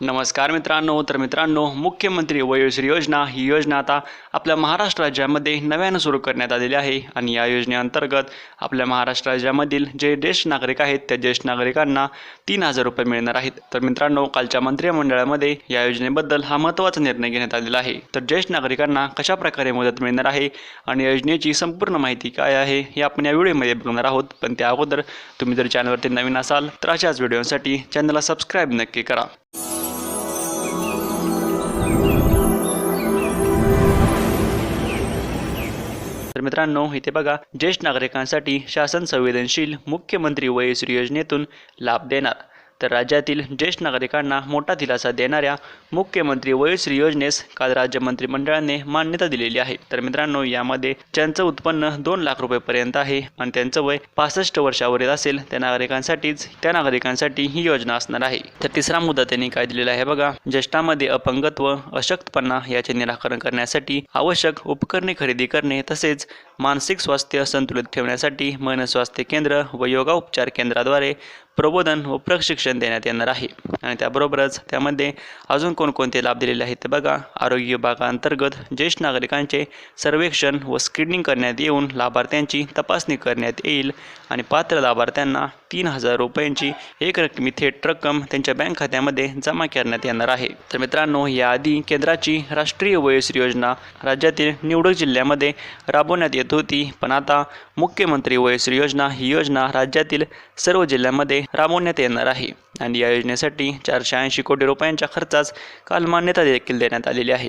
नमस्कार मित्रांनो तर मित्रांनो मुख्यमंत्री वयोश्री योजना ही योजना आता आपल्या महाराष्ट्र राज्यामध्ये नव्यानं सुरू करण्यात आलेली आहे आणि या योजनेअंतर्गत आपल्या महाराष्ट्र राज्यामधील जे ज्येष्ठ नागरिक आहेत त्या ज्येष्ठ नागरिकांना तीन हजार रुपये मिळणार आहेत. तर मित्रांनो कालच्या मंत्रिमंडळामध्ये या योजनेबद्दल हा महत्त्वाचा निर्णय घेण्यात आलेला आहे. तर ज्येष्ठ नागरिकांना कशा प्रकारे मदत मिळणार आहे आणि योजनेची संपूर्ण माहिती काय आहे हे आपण या व्हिडिओमध्ये बघणार आहोत. पण त्या अगोदर तुम्ही जर चॅनलवरती नवीन असाल तर अशाच व्हिडिओसाठी चॅनलला सबस्क्राईब नक्की करा. तर मित्रांनो इथे बघा ज्येष्ठ नागरिकांसाठी शासन संवेदनशील मुख्यमंत्री वयश्री योजनेतून लाभ देणार. तर राज्यातील ज्येष्ठ नागरिकांना मोठा दिलासा देणाऱ्या मुख्यमंत्री वयोश्री योजनेस काल राज्य मंत्रिमंडळाने मान्यता दिलेली आहे. तर मित्रांनो यामध्ये ज्यांचं उत्पन्न दोन लाख रुपयेपर्यंत आहे आणि त्यांचं वय पासष्ट वर्षावरील असेल त्या नागरिकांसाठीच त्या नागरिकांसाठी ही योजना असणार आहे. तर तिसरा मुद्दा त्यांनी काय दिलेला आहे बघा. ज्येष्ठांमध्ये अपंगत्व अशक्तपणा याचे निराकरण करण्यासाठी आवश्यक उपकरणे खरेदी करणे तसेच मानसिक स्वास्थ्य संतुलित ठेवण्यासाठी मन स्वास्थ्य केंद्र व योगा उपचार केंद्राद्वारे प्रबोधन व प्रशिक्षण देण्यात येणार आहे. आणि त्याबरोबरच त्यामध्ये अजून कोणकोणते लाभ दिलेले आहेत ते बघा. आरोग्य विभागाअंतर्गत ज्येष्ठ नागरिकांचे सर्वेक्षण व स्क्रीनिंग करण्यात येऊन लाभार्थ्यांची तपासणी करण्यात येईल. आणि पात्र लाभार्थ्यांना तीन हजार रुपयांची एक रकमी थेट रक्कम त्यांच्या बँक खात्यामध्ये जमा करण्यात येणार आहे. तर मित्रांनो याआधी केंद्राची राष्ट्रीय वयोश्री योजना राज्यातील निवडक जिल्ह्यामध्ये राबवण्यात येत होती. पण आता मुख्यमंत्री वयोश्री योजना ही योजना राज्यातील सर्व जिल्ह्यामध्ये राबवण्यात येणार आहे. आणि या योजनेसाठी चारशे ऐंशी कोटी रुपयांच्या खर्चास काल मान्यता देखील देण्यात आलेली आहे.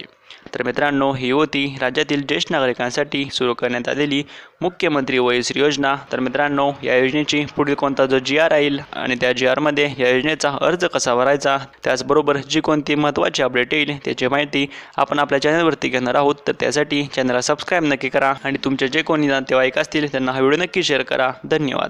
तर मित्रांनो ही होती राज्यातील ज्येष्ठ नागरिकांसाठी सुरू करण्यात आलेली मुख्यमंत्री वयश्री योजना. तर मित्रांनो या योजनेची पुढील कोणता जो जी आर राहील आणि त्या जी आरमध्ये या योजनेचा अर्ज कसा भरायचा त्याचबरोबर जी कोणती महत्त्वाची अपडेट येईल त्याची माहिती आपण आपल्या चॅनलवरती घेणार आहोत. तर त्यासाठी चॅनलला सबस्क्राईब नक्की करा आणि तुमचे जे कोणी नातेवाईक असतील त्यांना हा व्हिडिओ नक्की शेअर करा. धन्यवाद.